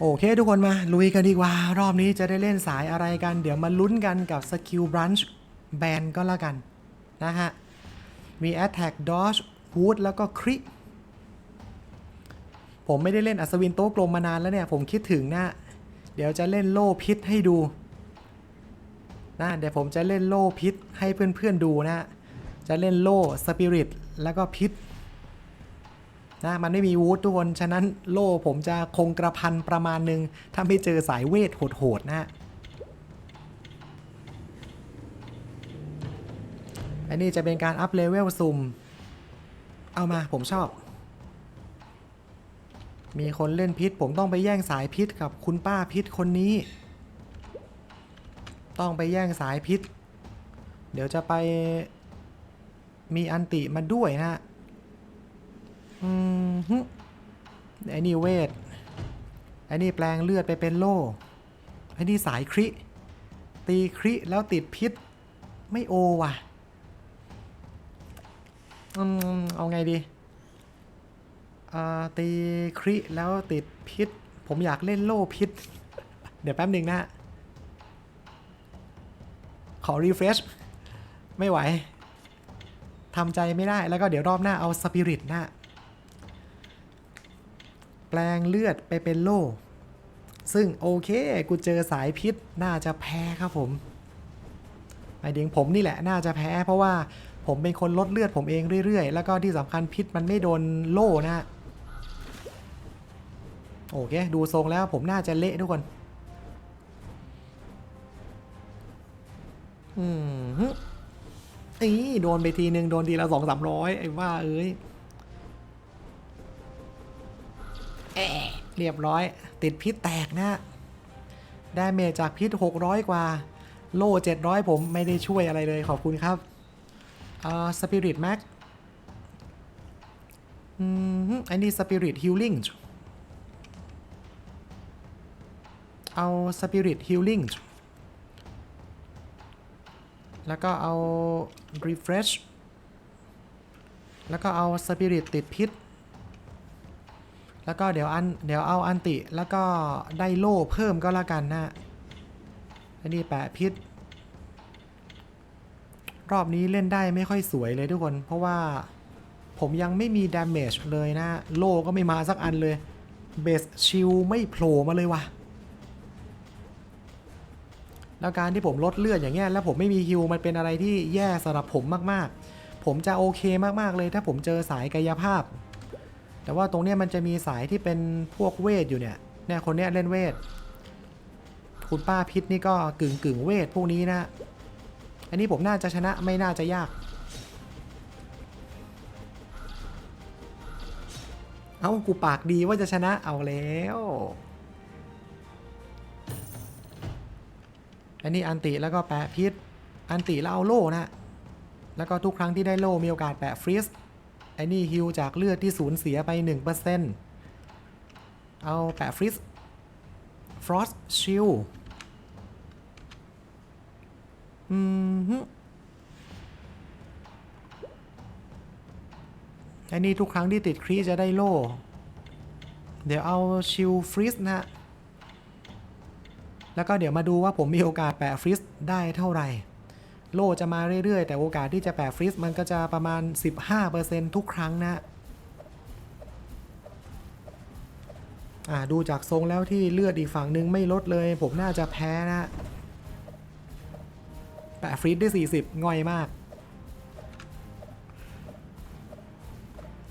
โอเคทุกคนมา ลุยกันดีกว่า รอบนี้จะได้เล่นสายอะไรกัน เดี๋ยวมาลุ้นกันกับสกิลบรันช์แบนก็แล้วกัน นะฮะ มี Attack Dodge Wood แล้วก็คริผมไม่ได้เล่นอัศวินโต๊ะกลมมานานแล้วเนี่ย ผมคิดถึงนะ เดี๋ยวจะเล่นโล่พิษให้ดูนะเดี๋ยวผมจะเล่นโล่พิษให้เพื่อนๆดูนะ จะเล่นโล่สปิริตแล้วก็พิษ นะมันไม่มีวูดทุกคน ฉะนั้นโล่ผมจะคงกระพันประมาณหนึ่งถ้าไม่เจอสายเวทโหดๆนะอันนี้จะเป็นการอัพเลเวลซุ่ม เอามาผมชอบ มีคนเล่นพิษ ผมต้องไปแย่งสายพิษกับคุณป้าพิษคนนี้ ต้องไปแย่งสายพิษ เดี๋ยวจะไปมีอันติมาด้วยนะฮะ อืมฮึไอ้นี่เวทไอ้นี่แปลงเลือดไปเป็นโล่ไอ้นี่สายคริ ตีคริแล้วติดพิษ ไม่โอว่ะอืมเอาไงดีอ่าตีคริแล้วติดพิษ ผมอยากเล่นโล่พิษ เดี๋ยวแป๊บหนึ่งนะ ขอรีเฟรชไม่ไหวทำใจไม่ได้แล้วก็เดี๋ยวรอบหน้าเอาสปิริตนะ แปลงเลือดไปเป็นโล่ ซึ่งโอเคกูเจอสายพิษน่าจะแพ้ครับผมหมายถึงผมนี่แหละน่าจะแพ้เพราะว่าผมเป็นคนลดเลือดผมเองเรื่อยๆ แล้วก็ที่สำคัญพิษมันไม่โดนโล่นะ โอเค ดูทรงแล้วผมน่าจะเละทุกคน อืมฮึนี่โดนไปทีนึงโดนทีละสองสามร้อยไอ้ว่าเอ้ย เรียบร้อย ติดพิษแตกนะได้เมจจากพิษ 600 กว่า โล่ 700 ผมไม่ได้ช่วยอะไรเลยขอบคุณครับเอ่อสปิริตแม็กอืมอันนี้สปิริตฮิลลิ่งเอาสปิริตฮิลลิ่งแล้วก็เอา refresh แล้วก็เอาสปิริตติดพิษ แล้วก็เดี๋ยวอันเดี๋ยวเอาอันติแล้วก็ได้โล่เพิ่มก็แล้วกันนะอันนี้แปะพิษ รอบนี้เล่นได้ไม่ค่อยสวยเลยทุกคน เพราะว่าผมยังไม่มีดาเมจเลยนะ โล่ก็ไม่มาสักอันเลยเบสชิลไม่โผล่มาเลยว่ะแล้วการที่ผมลดเลือดอย่างเงี้ยแล้วผมไม่มีฮิลมันเป็นอะไรที่แย่สำหรับผมมากๆ ผมจะโอเคมากๆเลยถ้าผมเจอสายกายภาพ แต่ว่าตรงเนี้ยมันจะมีสายที่เป็นพวกเวทอยู่เนี่ย เนี่ยคนเนี้ยเล่นเวท คุณป้าพิษนี่ก็กึ่งกึ่งเวทพวกนี้นะ อันนี้ผมน่าจะชนะไม่น่าจะยาก เอ้ากูปากดีว่าจะชนะเอาแล้ว อันนี้อันติแล้วก็แปะพิษ อันติแล้วเอาโล่นะ แล้วก็ทุกครั้งที่ได้โล่มีโอกาสแปะฟรีส ไอ้นี่ฮิวจากเลือดที่สูญเสียไป 1%เอาแปะฟริสฟรอสชิลอืมไอ้นี่ทุกครั้งที่ติดครีจะได้โล่ เดี๋ยวเอาชิลฟริสนะ แล้วก็เดี๋ยวมาดูว่าผมมีโอกาสแปะฟริสได้เท่าไหร่ โล่จะมาเรื่อยๆ แต่โอกาสที่จะแปะฟรีซมันก็จะประมาณ 15%ทุกครั้งนะอ่าดูจากทรงแล้วที่เลือดอีกฝั่งหนึ่งไม่ลดเลย ผมน่าจะแพ้นะแปะฟรีซได้ 40 ง่อยมาก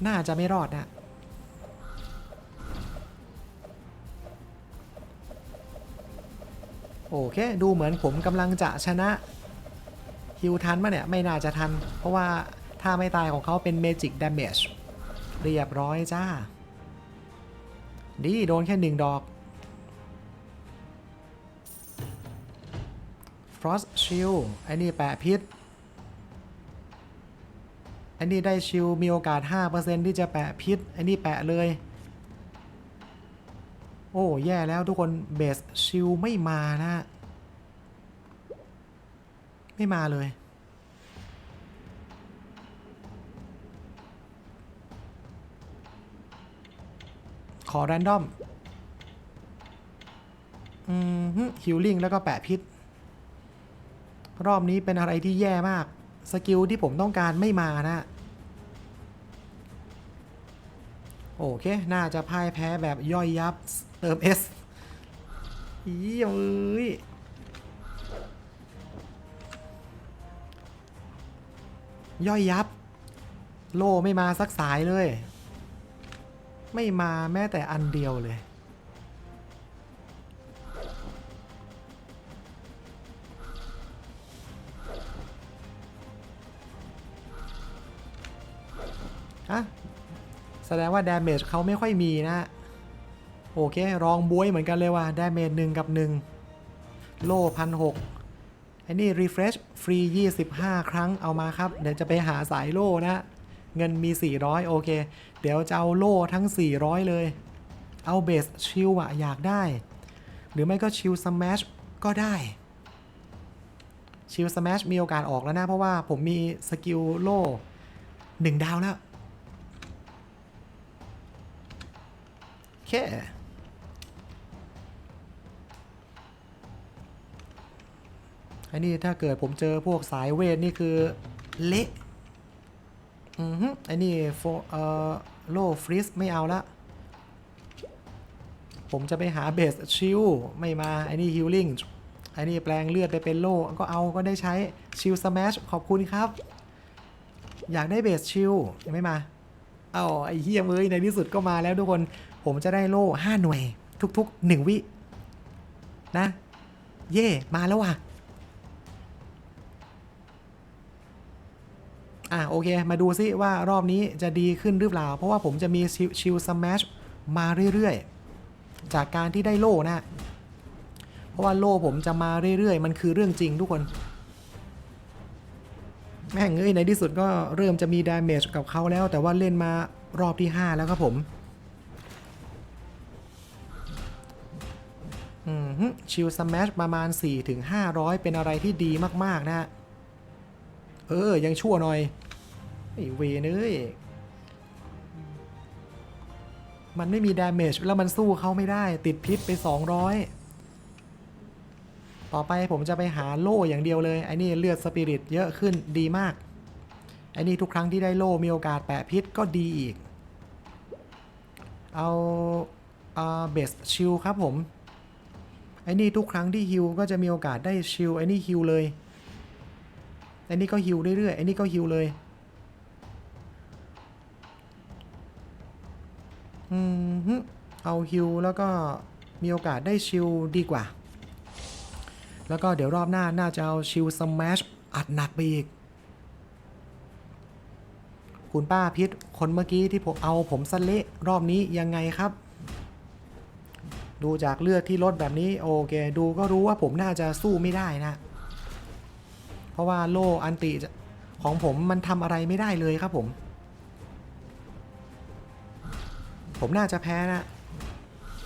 น่าจะไม่รอดนะ โอเค ดูเหมือนผมกำลังจะชนะ ฮิวทันมาเนี่ย ไม่น่าจะทัน เพราะว่าถ้าไม่ตายของเขาเป็น Magic Damage เรียบร้อยจ้า ดีโดนแค่หนึ่งดอก Frost Shield ไอ้นี่แปะพิษไอ้นี่ได้ชิลมีโอกาส 5%ที่จะแปะพิษไอ้นี่แปะเลย โอ้ แย่แล้วทุกคนเบสชิลไม่มานะ ไม่มาเลย ขอแรนดอม อืมฮิลลิ่งแล้วก็แปะพิษ รอบนี้เป็นอะไรที่แย่มาก สกิลที่ผมต้องการไม่มานะ โอเค น่าจะพ่ายแพ้แบบย่อยยับ เติม S อีเอ้ย ย่อยยับ โลไม่มาสักสายเลย ไม่มาแม้แต่อันเดียวเลยฮะแสดงว่า damage เขาไม่ค่อยมีนะ โอเค รองบวยเหมือนกันเลยว่ะ damage หนึ่งกับหนึ่งโล่พันหก อ้นี่ refresh ฟรี 25 ครั้งเอามาครับ เดี๋ยวจะไปหาสายโล่นะ เงินมี 400 โอเค เดี๋ยวจะเอาโล่ทั้ง 400 เลย เอาเบสชิลอะอยากได้ หรือไม่ก็ชิลสแมชก็ได้ ชิลสแมชมีโอกาสออกแล้วนะ เพราะว่าผมมีสกิลโล่หนึ่งดาวแล้วโอเค ไอ้นี่ถ้าเกิดผมเจอพวกสายเวทนี่คือเละอือฮึไอ้นี่โฟเอ่อโลฟริสไม่เอาละผมจะไปหาเบสชิลไม่มา ไอ้นี่ฮิลลิ่งไอ้นี่แปลงเลือดไปเป็นโล่ก็เอาก็ได้ใช้ชิลสแมชขอบคุณครับ อยากได้เบสชิลยังไม่มา เอาไอ้เฮียเอ้ยในที่สุดก็มาแล้วทุกคน ผมจะได้โล่5หน่วย ทุกๆ 1 วิ นะ เย่มาแล้วว่ะ อะโอเค มาดูซิว่ารอบนี้จะดีขึ้นหรือเปล่า เพราะว่าผมจะมีชิลสแมชมาเรื่อยๆ จากการที่ได้โล่นะ เพราะว่าโล่ผมจะมาเรื่อยๆ มันคือเรื่องจริงทุกคน แม่งเอ้ยในที่สุดก็เริ่มจะมีดาเมจกับเขาแล้ว แต่ว่าเล่นมารอบที่ 5 แล้วครับผมอืมชิลสแมชประมาณ 4-500 เป็นอะไรที่ดีมาก ๆ นะฮะ เออ ยังชั่วหน่อยไอ้เวนเอ้ยมันไม่มีดาเมจแล้วมันสู้เขาไม่ได้ ติดพิษไป 200 ต่อไปผมจะไปหาโล่อย่างเดียวเลย ไอ้นี่เลือดสปิริตเยอะขึ้นดีมาก ไอ้นี่ทุกครั้งที่ได้โล่มีโอกาสแปะพิษก็ดีอีก เอาเบสชิลครับผม ไอ้นี่ทุกครั้งที่ฮิลก็จะมีโอกาสได้ชิลไอ้นี่ฮิลเลย ไอ้นี่ก็ฮิลเรื่อยๆไอ้นี่ก็ฮิลเลย อืมเอาฮิลแล้วก็มีโอกาสได้ชิลดีกว่า แล้วก็เดี๋ยวรอบหน้าน่าจะเอาชิลสแมชอัดหนักไปอีก คุณป้าพิษคนเมื่อกี้ที่ผมเอาผมสเละรอบนี้ยังไงครับ ดูจากเลือดที่ลดแบบนี้ โอเค ดูก็รู้ว่าผมน่าจะสู้ไม่ได้นะ เพราะว่าโล่อันติของผมมันทำอะไรไม่ได้เลยครับผม ผมน่าจะแพ้นะ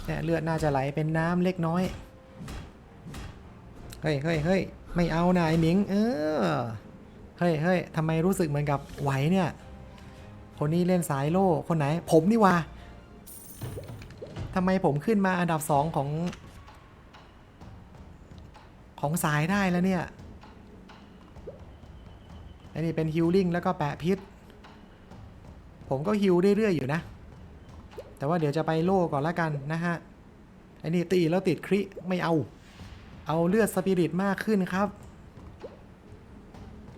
เนี่ยเลือดน่าจะไหลเป็นน้ำเล็กน้อย เฮ้ยเฮ้ยเฮ้ยไม่เอานะไอ้หมิง เออ เฮ้ยเฮ้ยทำไมรู้สึกเหมือนกับไหวเนี่ย คนนี้เล่นสายโล่ คนไหน ผมนี่วะทำไมผมขึ้นมาอันดับสองของ ของสายได้แล้วเนี่ย อันนี้เป็นฮิลลิ่งแล้วก็แปะพิษ ผมก็ฮิลเรื่อยๆอยู่นะ แต่ว่าเดี๋ยวจะไปโล่ก่อนละกันนะฮะอ้นี่ตีแล้วติดคริไม่เอา เอาเลือดสปิริตมากขึ้นครับ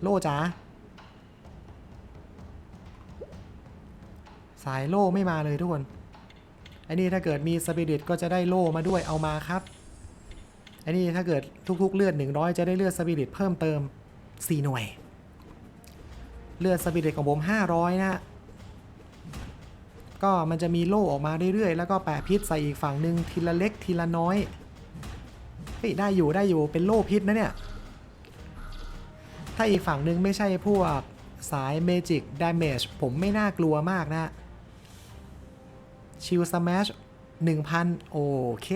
โล่จ๋าสายโล่ไม่มาเลยทุกคนอ้นี่ถ้าเกิดมีสปิริตก็จะได้โล่มาด้วยเอามาครับอ้นี่ถ้าเกิดทุกๆเลือด 100 จะได้เลือดสปิริตเพิ่มเติม 4 หน่วย เลือดสปิริตของผม 500นะก็มันจะมีโล่ออกมาเรื่อยๆ แล้วก็แปะพิษใส่อีกฝั่งหนึ่งทีละเล็กทีละน้อยเฮ้ยได้อยู่ได้อยู่เป็นโล่พิษนะเนี่ย ถ้าอีกฝั่งหนึ่งไม่ใช่พวกสายเมจิกด a เมจผมไม่น่ากลัวมากนะชิลสแมช1,000 โอเค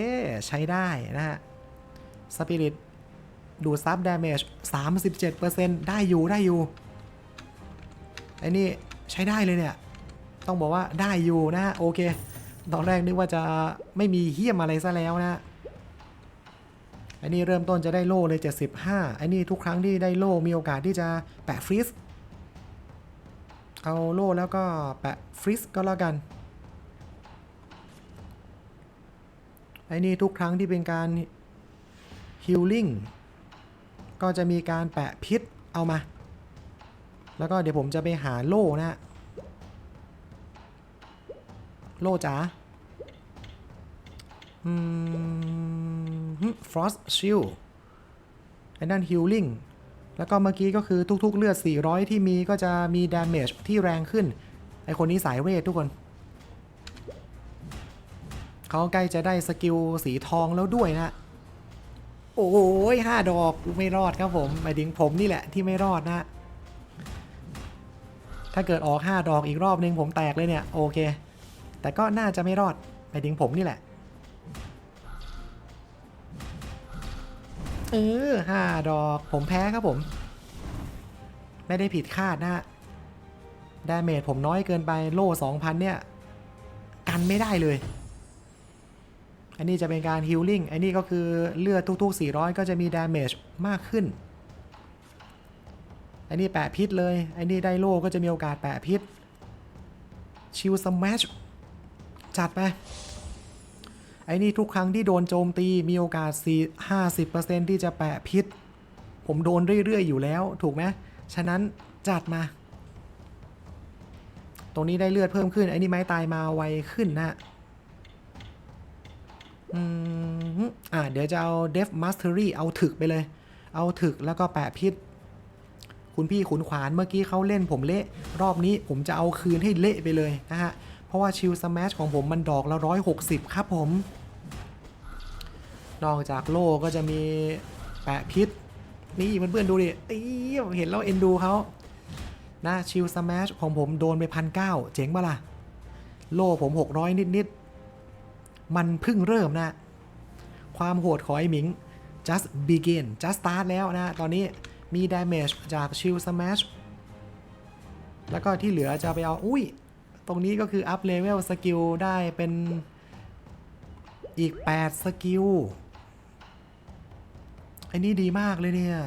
ใช้ได้นะฮะสปิริตดูซับด a เมจ37%ได้อยู่ได้อยู่ ไอ้นี่ใช้ได้เลยเนี่ย ต้องบอกว่าได้อยู่นะโอเค ตอนแรกนึกว่าจะไม่มีเฮี้ยมอะไรซะแล้วนะไอันนี้เริ่มต้นจะได้โล่เลย 75อันนี้ทุกครั้งที่ได้โล่มีโอกาสที่จะแปะฟรีสเอาโล่แล้วก็แปะฟรีสก็แล้วกันไอ้นี่ทุกครั้งที่เป็นการฮิลลิ่งก็จะมีการแปะพิษเอามา แล้วก็เดี๋ยวผมจะไปหาโล่นะโล่จ๋าอืมฟรอสชิลไอ้นั่นฮิลลิ่งแล้วก็เมื่อกี้ก็คือทุก ๆ เลือด 400 ที่มีก็จะมีดาเมจที่แรงขึ้น ไอคนนี้สายเวททุกคน เขาใกล้จะได้สกิลสีทองแล้วด้วยนะ โอ้ยห้าดอกไม่รอดครับผมหมายถึงผมนี่แหละที่ไม่รอดนะ ถ้าเกิดออก 5 ดอกอีกรอบนึงผมแตกเลยเนี่ย โอเค แต่ก็น่าจะไม่รอดหมายถึงผมนี่แหละ เออห้าดอกผมแพ้ครับผม ไม่ได้ผิดคาดนะฮะดาเมจผมน้อยเกินไปโล่2,000 เนี่ย กันไม่ได้เลย อันนี้จะเป็นการฮิลลิ่งอันนี้ก็คือเลือดทุกๆ 400 ก็จะมีดาเมจมากขึ้น ไอันนี้แปะพิษเลย ไอันนี้ได้โล่ก็จะมีโอกาสแปะพิษ ชิลสมัชจัดไป ไอ้นี่ทุกครั้งที่โดนโจมตีมีโอกาส 4 50%ที่จะแปะพิษ ผมโดนเรื่อย ๆ อยู่แล้วถูกไหมฉะนั้นจัดมา ตรงนี้ได้เลือดเพิ่มขึ้น ไอ้นี่ไม้ตายมาไวขึ้นนะอืมอ่าเดี๋ยวจะเอา Def Mastery เอาถึกไปเลย เอาถึกแล้วก็แปะพิษ คุณพี่ขุนขวานเมื่อกี้เขาเล่นผมเละ รอบนี้ผมจะเอาคืนให้เละไปเลยนะฮะ เพราะว่าชิลสม s ชของผมมันดอกละร้อยหกสิบครับผม นอกจากโล่ก็จะมีแปะพิษ นี่เพื่อนๆดูดิเอ้ยเห็นแล้วเอ็นดูเขานะชิลสม s ชของผมโดนไปพันเก้าเจ๋งปะล่ะ โล่ผม 600 นิดๆ มันเพิ่งเริ่มนะ ความโหดของไอ้หมิง just begin just start แล้วนะ ตอนนี้ มี damage จาก shield smash แล้วก็ที่เหลือจะไปเอา อุ้ย ตรงนี้ก็คือ up level skill ได้เป็นอีก 8 สกิลไอ้นี่ดีมากเลยเนี่ย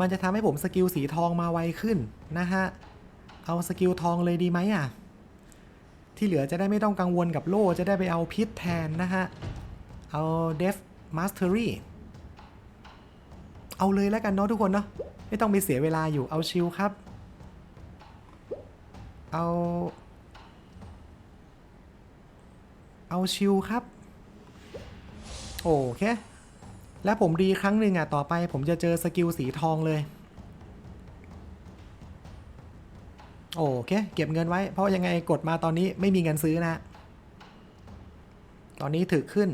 มันจะทำให้ผมสกิลสีทองมาไวขึ้นนะฮะ เอาสกิลทองเลยดีไหมอะ ที่เหลือจะได้ไม่ต้องกังวลกับโล่จะได้ไปเอาพิษแทนนะฮะ เอา Def Mastery เอ เอาเลยแล้วกันเนาะทุกคนเนาะไม่ต้องไปเสียเวลาอยู่เอาชิลครับ เอา เอาชิลครับ โอเค และผมรีครั้งหนึ่งอะต่อไป ผมจะเจอสกิลสีทองเลย โอเค เก็บเงินไว้ เพราะยังไงกดมาตอนนี้ไม่มีเงินซื้อนะ ตอนนี้ถือขึ้น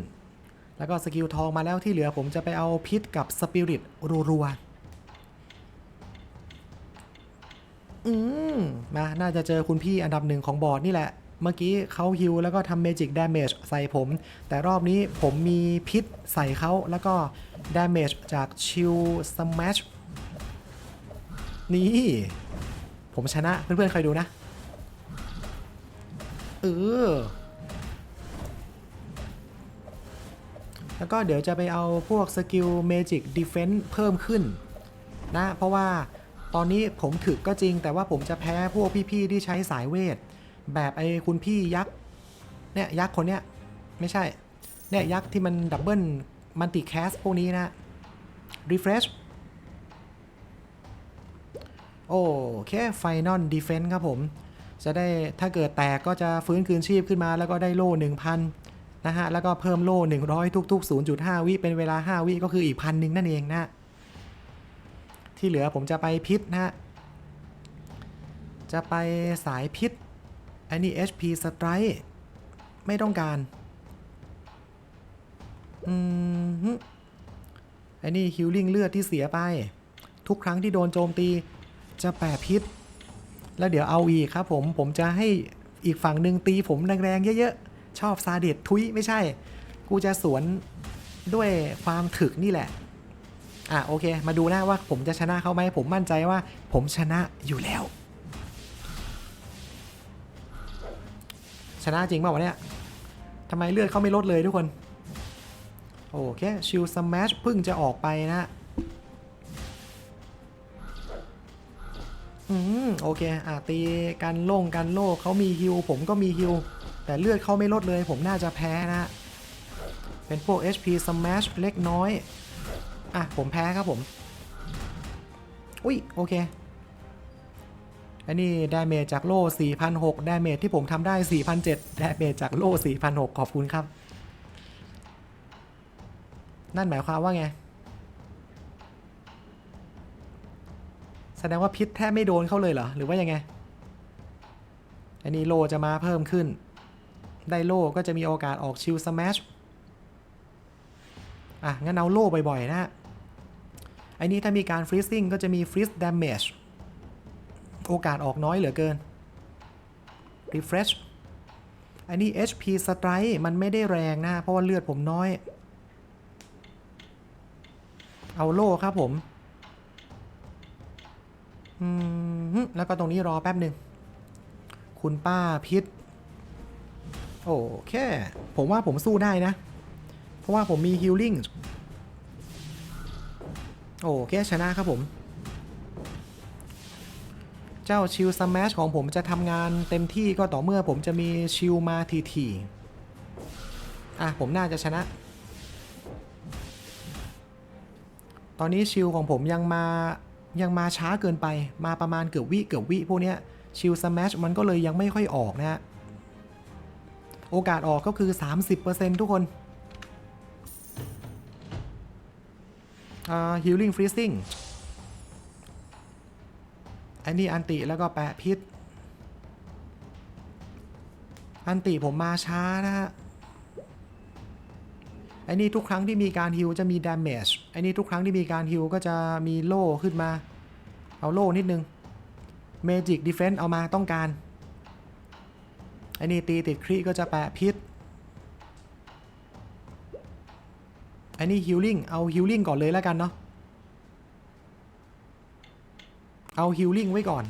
แล้วก็สกิลทองมาแล้วที่เหลือผมจะไปเอาพิษกับสปิริตรัวๆอืมมาน่าจะเจอคุณพี่อันดับหนึ่งของบอร์ดนี่แหละ เมื่อกี้เขาฮิวแล้วก็ทำเมจิกดาเมจใส่ผม แต่รอบนี้ผมมีพิษใส่เขาแล้วก็ดาเมจจากชิลสมัชนี่ ผมชนะเพื่อนๆเคยดูนะ เออ แล้วก็เดี๋ยวจะไปเอาพวกสกิลเมจิกดีเฟน n ์เพิ่มขึ้นนะเพราะว่าตอนนี้ผมถึกก็จริง แต่ว่าผมจะแพ้พวกพี่ๆที่ใช้สายเวท แบบไอ้คุณพี่ยักษ์เนี่ยยักษ์คนเนี้ยไม่ใช่เนี่ยยักษ์ที่มันดับเบิลมันติแคสพวกนี้นะ refresh โอเค Final Defense ครับผม จะได้ถ้าเกิดแตกก็จะฟื้นคืนชีพขึ้นมาแล้วก็ได้โล่1,000 นะฮะแล้วก็เพิ่มโล่100 ทุก ๆ 0.5 วิเป็นเวลา 5 วิก็คืออีกพันหนึ่งนั่นเองนะที่เหลือผมจะไปพิษนะฮะจะไปสายพิษอันนี้ HP Strike ไม่ต้องการอืมอันนี้ฮิลลิ่งเลือดที่เสียไป ทุกครั้งที่โดนโจมตีจะแปะพิษ แล้วเดี๋ยวเอาอีกครับผมผมจะให้อีกฝั่งหนึ่งตีผมแรงๆเยอะๆ ชอบซาเดตทุยไม่ใช่ กูจะสวนด้วยความถึกนี่แหละ อะโอเค มาดูนะว่าผมจะชนะเขาไหมผมมั่นใจว่าผมชนะอยู่แล้ว ชนะจริงเปล่าวะเนี่ยทำไมเลือดเขาไม่ลดเลยทุกคน โอเคชิลสแมชเพิ่งจะออกไปนะอืมโอเค อะตีกันโล่งกันโล่เขามีฮิวผมก็มีฮิว แต่เลือดเขาไม่ลดเลย ผมน่าจะแพ้นะ เป็นพวก HP Smash เล็กน้อย อะ ผมแพ้ครับผม อุ้ย โอเค อันนี้ดาเมจจากโล่4,006ดาเมจที่ผมทำได้4,007ดาเมจจากโล่4,006ขอบคุณครับ นั่นหมายความว่าไง แสดงว่าพิษแทบไม่โดนเขาเลยเหรอ หรือว่ายังไงอันนี้โลจะมาเพิ่มขึ้น ได้โล่ก็จะมีโอกาสออกชิลสแมชอะ งั้นเอาโล่บ่อยๆ นะ ไอ้นี้ถ้ามีการฟรีซิ่งก็จะมีฟรีซดามเมจโอกาสออกน้อยเหลือเกิน refresh อันนี้ HP strike มันไม่ได้แรงนะ เพราะว่าเลือดผมน้อย เอาโล่ครับผมอืมแล้วก็ตรงนี้รอแป๊บหนึ่ง คุณป้าพิษ โอเคผมว่าผมสู้ได้นะ เพราะว่าผมมีฮิลลิ่งโอเคชนะครับผม เจ้าชิลสแมชของผมจะทำงานเต็มที่ก็ต่อเมื่อผมจะมีชิลมาทีๆอะ ผมน่าจะชนะ ตอนนี้ชิลของผมยังมายังมาช้าเกินไปมาประมาณเกือบวิเกือบวิพวกเนี้ยชิลสแมชมันก็เลยยังไม่ค่อยออกนะฮะ โอกาสออกก็คือ 30%ทุกคนอ่า healing freezing อันนี้อันติแล้วก็แปะพิษ อันติผมมาช้านะฮะไอ้นี่ทุกครั้งที่มีการฮิวจะมี damage ไอ้นี่ทุกครั้งที่มีการฮิวก็จะมีโล่ขึ้นมา เอาโล่นิดนึง Magic Defense เอามาต้องการ อ้นี่ตีติดครีก็จะแปะพิษไอ้นี่ healing เอา healing ก่อนเลยแล้วกันเนาะเอา healing ไว้ก่อน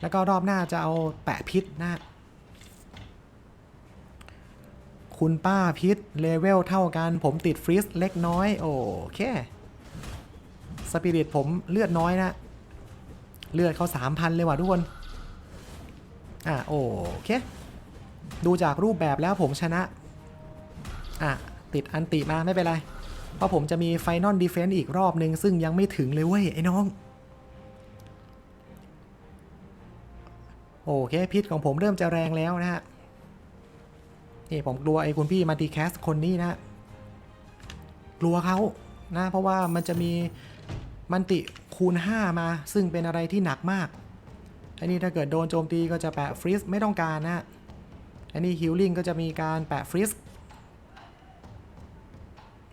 แล้วก็รอบหน้าจะเอาแปะพิษนะคุณป้าพิษเลเวลเท่ากันผมติดฟรีสเล็กน้อย โอเคสปิริตผมเลือดน้อยนะ เลือดเขา3,000 เลยว่ะทุกคน อะ โอเค ดูจากรูปแบบแล้วผมชนะ อะ ติดอันติมาไม่เป็นไร เพราะผมจะมีไฟนอลดีเฟนต์อีกรอบนึง ซึ่งยังไม่ถึงเลยเว้ย ไอ้น้อง โอเค พิษของผมเริ่มจะแรงแล้วนะฮะ นี่ผมกลัวไอ้คุณพี่มาตีแคสคนนี้นะกลัวเขานะ เพราะว่ามันจะมีมันติคูณ 5 มา ซึ่งเป็นอะไรที่หนักมากอันนี้ถ้าเกิดโดนโจมตีก็จะแปะฟรีสไม่ต้องการนะ อันนี้ฮิลลิ่งก็จะมีการแปะฟรีส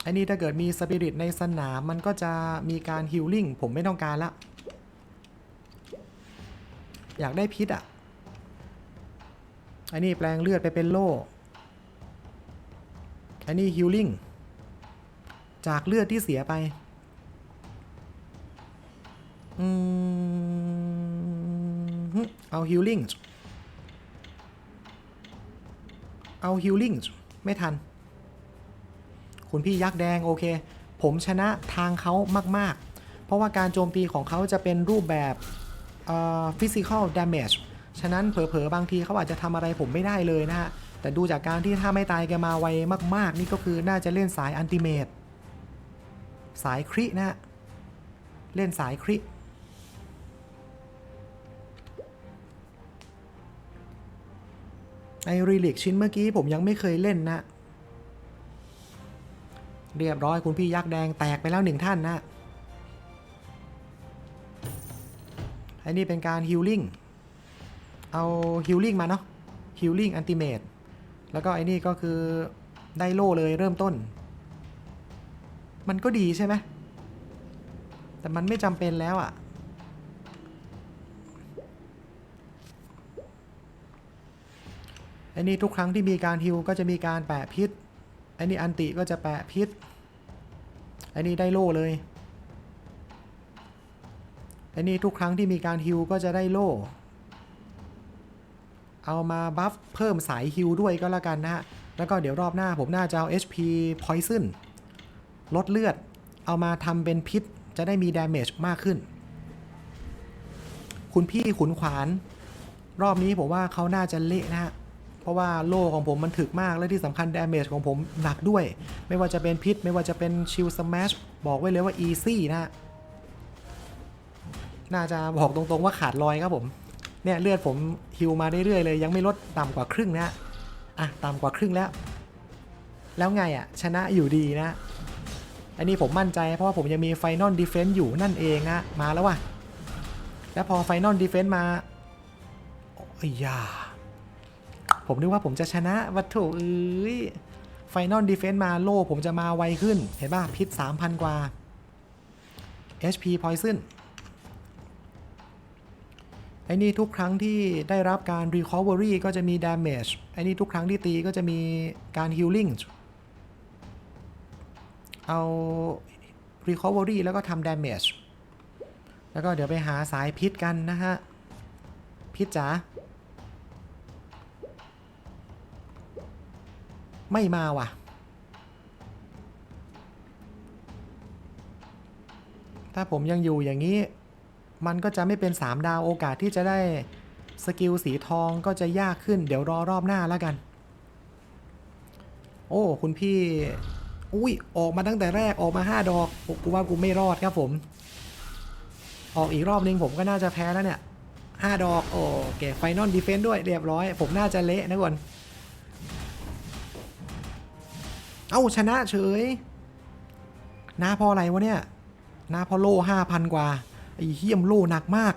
อันนี้ถ้าเกิดมีสปิริตในสนามมันก็จะมีการฮิลลิ่งผมไม่ต้องการละ อยากได้พิษอะ อันนี้แปลงเลือดไปเป็นโล่ อันนี้ฮิลลิ่งจากเลือดที่เสียไป อืม เอาฮิลลิ่ง เอาฮิลลิ่งไม่ทัน คุณพี่ยักษ์แดงโอเค ผมชนะทางเขามาก ๆ เพราะว่าการโจมตีของเขาจะเป็นรูปแบบฟิสิกอลดาม a g e ฉะนั้นเผลอๆ บางทีเขาอาจจะทำอะไรผมไม่ได้เลยนะฮะ แต่ดูจากการที่ถ้าไม่ตายแกมาไวมาก ๆ นี่ก็คือน่าจะเล่นสายอันติเมตสายครินะ เล่นสายคริ ไอรีลิกชิ้นเมื่อกี้ผมยังไม่เคยเล่นนะ เรียบร้อยคุณพี่ยักษ์แดงแตกไปแล้วหนึ่งท่านนะอันนี้เป็นการฮิลลิ่ง เอาฮิลลิ่งมาเนาะฮิลลิ่งอันติเมตแล้วก็ไอ้นี่ก็คือได้โล่เลยเริ่มต้น มันก็ดีใช่ไหมแต่มันไม่จำเป็นแล้วอะ่ะ อ้นี่ทุกครั้งที่มีการฮิวก็จะมีการแปะพิษอ้นี่อันติก็จะแปะพิษอ้นี่ได้โล่เลยอ้นี่ทุกครั้งที่มีการฮิวก็จะได้โล่ เอามาบัฟเพิ่มสายฮิวด้วยก็แล้วกันนะฮะ แล้วก็เดี๋ยวรอบหน้าผมน่าจะเอา HP Poison ลดเลือด เอามาทำเป็นพิษจะได้มีดาเมจมากขึ้น คุณพี่ขุนขวาน รอบนี้ผมว่าเขาน่าจะเละนะฮะ เพราะว่าโล่ของผมมันถึกมากและที่สำคัญดาเมจของผมหนักด้วย ไม่ว่าจะเป็นพิษ ไม่ว่าจะเป็นชิลสแมชบอกไว้เลยว่าอีซี่นะ น่าจะบอกตรงๆว่าขาดลอยครับผม เนี่ยเลือดผมฮิวมาเรื่อยๆเลย ยังไม่ลดต่ำกว่าครึ่งนะอะต่ำกว่าครึ่งแล้ว แล้วไงอะ ชนะอยู่ดีนะ อันนี้ผมมั่นใจเพราะว่าผมยังมีไฟนอลดีเฟนต์อยู่นั่นเองนะมาแล้วว่ะ แล้วพอไฟนอลดีเฟนต์มาอ้ยา ผมนึกว่าผมจะชนะวัตถุเอ้ยไฟนอลดีเฟนต์มาโล่ผมจะมาไวขึ้น เห็นป่ะ พิษ 3,000 กว่า HP Poison ไอ้นี่ทุกครั้งที่ได้รับการ Recovery ก็จะมี Damage ไอ้นี่ทุกครั้งที่ตีก็จะมีการ Healing เอา Recovery แล้วก็ทำ Damage แล้วก็เดี๋ยวไปหาสายพิษกันนะฮะ พิษจ๋า ไม่มาว่ะ ถ้าผมยังอยู่อย่างนี้ มันก็จะไม่เป็น 3 ดาวโอกาสที่จะได้สกิลสีทองก็จะยากขึ้น เดี๋ยวรอรอบหน้าแล้วกัน โอ้ คุณพี่ อุ้ย ออกมาตั้งแต่แรกออกมา 5 ดอกกูว่ากูไม่รอดครับผม ออกอีกรอบนึงผมก็น่าจะแพ้แล้วเนี่ย 5 ดอก โอเก็บไฟนอลดีเฟนต์ด้วยเรียบร้อย ผมน่าจะเละนะก่อน อ้าชนะเฉยหน้าพออะไรวะเนี่ยหน้าพอโล่ห้าพันกว่าไอ้เฮียมโล่หนักมาก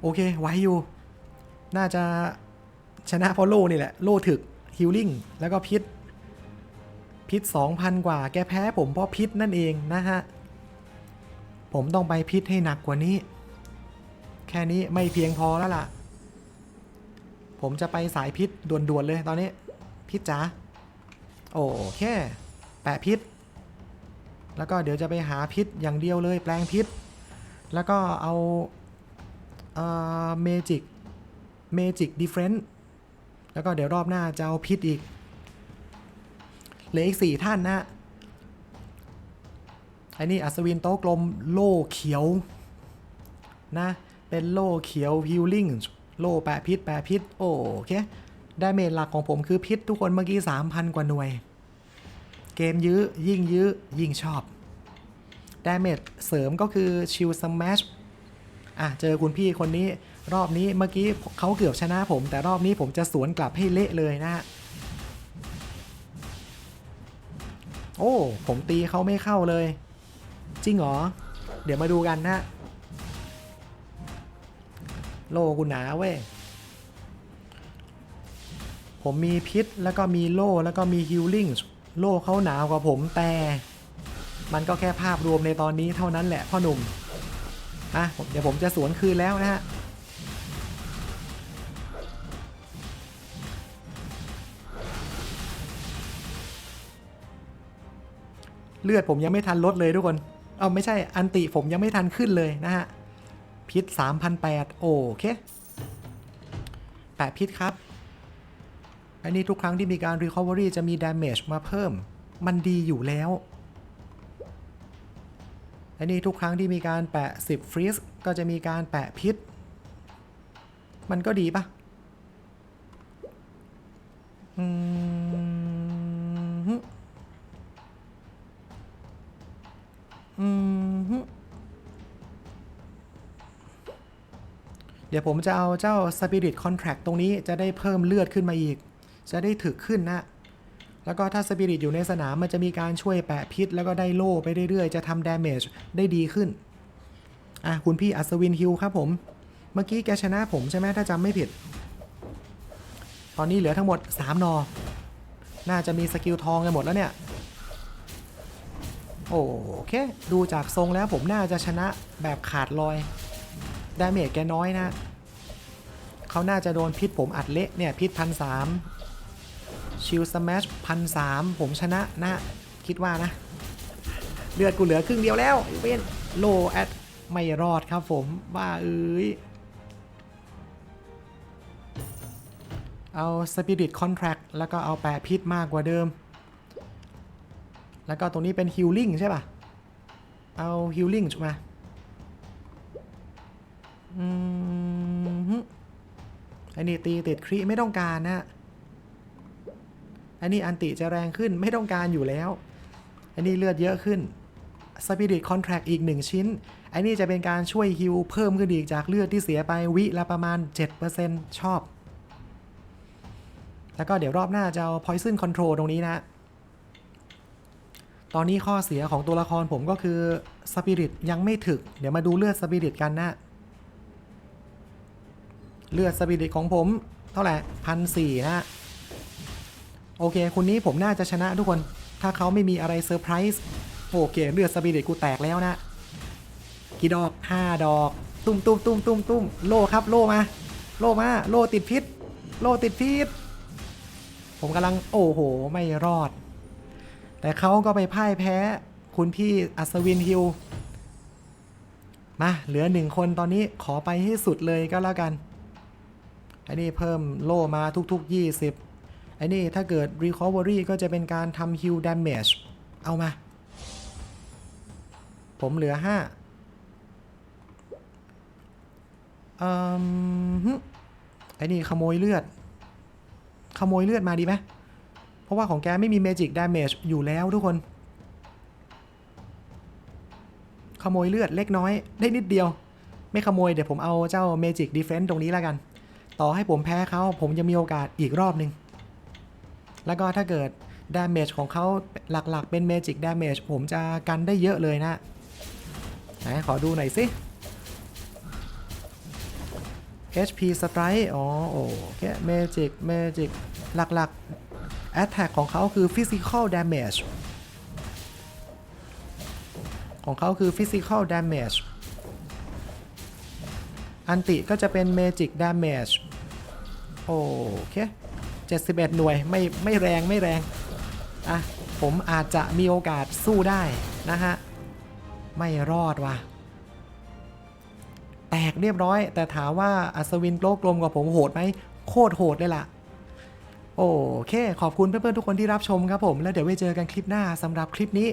โอเคไว้อยู่ น่าจะชนะพราะโล่นี่แหละ โล่ถึกฮิลลิ่งแล้วก็พิษ พิษ 2,000 กว่า แกแพ้ผมเพราะพิษนั่นเองนะฮะ ผมต้องไปพิษให้หนักกว่านี้ แค่นี้ไม่เพียงพอแล้วล่ะ ผมจะไปสายพิษด่วนๆเลยตอนนี้ พิษจ๋า โอเค แปะพิษ แล้วก็เดี๋ยวจะไปหาพิษอย่างเดียวเลยแปลงพิษ แล้วก็เอาเอ่อเมจิกเมจิกดิเฟรนต์แล้วก็เดี๋ยวรอบหน้าจะเอาพิษอีกเหลืออีกสี่ท่านนะไอ้นี่อัศวินโต๊ะกลมโล่เขียวนะ เป็นโล่เขียวฮิลลิ่งโล่แปะพิษแปะพิษโอเค ดาเมจหลักของผมคือพิษทุกคนเมื่อกี้ 3,000 กว่าหน่วย เกมยื้อ ยิ่งยื้อ ยิ่งชอบดาเมจเสริมก็คือชิลสแมชอะ เจอคุณพี่คนนี้รอบนี้เมื่อกี้เขาเกือบชนะผม แต่รอบนี้ผมจะสวนกลับให้เละเลยนะฮะโอ้ ผมตีเขาไม่เข้าเลย จริงเหรอ เดี๋ยวมาดูกันนะ โลกูหนาเว้ย ผมมีพิษแล้วก็มีโล่แล้วก็มีฮิลลิ่งโล่เขาหนาวกว่าผมแต่มันก็แค่ภาพรวมในตอนนี้เท่านั้นแหละพ่อหนุ่มอะผมเดี๋ยวผมจะสวนคืนแล้วนะฮะเลือดผมยังไม่ทันลดเลยทุกคนเอาไม่ใช่อันติผมยังไม่ทันขึ้นเลยนะฮะพิษ3,008โอเคแปะพิษครับ อันนี้ทุกครั้งที่มีการ Recovery จะมี Damage มาเพิ่ม มันดีอยู่แล้วอันนี้ทุกครั้งที่มีการแปะ 10 Freeze ก็จะมีการแปะพิษ มันก็ดีปะอืมอืมเดี๋ยวผมจะเอาเจ้า Spirit Contract ตรงนี้จะได้เพิ่มเลือดขึ้นมาอีก จะได้ถึกขึ้นนะ แล้วก็ถ้า Spirit อยู่ในสนามมันจะมีการช่วยแปะพิษ แล้วก็ได้โล่ไปเรื่อยๆ จะทำ Damage ได้ดีขึ้น อะ คุณพี่อัศวินฮิลครับผม เมื่อกี้แกชนะผมใช่ไหมถ้าจำไม่ผิด ตอนนี้เหลือทั้งหมด 3 นอ น่าจะมีสกิลทองกันหมดแล้วเนี่ย โอเค ดูจากทรงแล้วผมน่าจะชนะแบบขาดลอยดาเมจแกน้อยนะเขาน่าจะโดนพิษผมอัดเละเนี่ยพิษพันสาม ชิลสแมชพันสามผมชนะนะ คิดว่านะ เลือดกูเหลือครึ่งเดียวแล้วเว้นโลแอดไม่รอดครับผมว่าเอ้ย เอา Spirit Contract แล้วก็เอาแปะพิษมากกว่าเดิม แล้วก็ตรงนี้เป็นฮิลลิ่งใช่ป่ะ เอาฮิลลิ่งมาอืมฮึอันนี้ตีติดครีไม่ต้องการนะ อันนี้อันติจะแรงขึ้นไม่ต้องการอยู่แล้ว อันนี้เลือดเยอะขึ้น Spirit Contract อีก 1 ชิ้น อันนี้จะเป็นการช่วยฮิวเพิ่มขึ้นอีกจากเลือดที่เสียไปวิละประมาณ 7%ชอบ แล้วก็เดี๋ยวรอบหน้าจะเอา Poison Control ตรงนี้นะ ตอนนี้ข้อเสียของตัวละครผมก็คือ Spirit ยังไม่ถึก เดี๋ยวมาดูเลือด Spirit กันนะ เลือด Spirit ของผมเท่าไหร่พันสี่นะ โอเคคุณนี้ผมน่าจะชนะทุกคน ถ้าเขาไม่มีอะไรเซอร์ไพรส์โอเค เลือดสปิริตกูแตกแล้วนะ กี่ดอก5ดอก ตุ้มตุ้มตุ้มตุ้มตุ้มโลครับ โลมา โลมา โลติดพิษ โลติดพิษ ผมกำลังโอ้โห ไม่รอด แต่เขาก็ไปพ่ายแพ้ คุณพี่อัศวินฮิลมาเหลือหนึ่งคนตอนนี้ขอไปให้สุดเลยก็แล้วกัน อันนี้เพิ่มโลมาทุกๆ20 ไอันนี้ถ้าเกิด Recovery ก็จะเป็นการทำ Heal Damage เอามา ผมเหลือ 5อืมไอ้นี่ขโมยเลือด ขโมยเลือดมาดีไหมเพราะว่าของแกไม่มี Magic Damage อยู่แล้วทุกคน ขโมยเลือดเล็กน้อย ได้นิดเดียว ไม่ขโมยเดี๋ยวผมเอาเจ้า Magic Defense ตรงนี้แล้วกัน ต่อให้ผมแพ้เขาผมจะมีโอกาสอีกรอบหนึ่ง แล้วก็ถ้าเกิด damage ของเขาหลักๆ เป็น magic damage ผมจะกันได้เยอะเลยนะไหนขอดูหน่อยสิ HP strike อ๋อ โอเค magic magic หลักๆ attack ของเขาคือ physical damage ของเขาคือ physical damage อันติก็จะเป็น magic damage โอเค 71 หน่วยไม่ไม่แรงไม่แรงอะผมอาจจะมีโอกาสสู้ได้นะฮะ ไม่รอดว่ะ แตกเรียบร้อย แต่ถามว่าอัศวินโลกลมกว่าผมโหดไหมโคตรโหดเลยล่ะ โอเค ขอบคุณเพื่อนๆทุกคนที่รับชมครับผม แล้วเดี๋ยวไว้เจอกันคลิปหน้าสำหรับคลิปนี้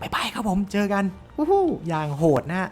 บ๊ายบายครับผม เจอกันวู้ฮู้อย่างโหดนะฮะ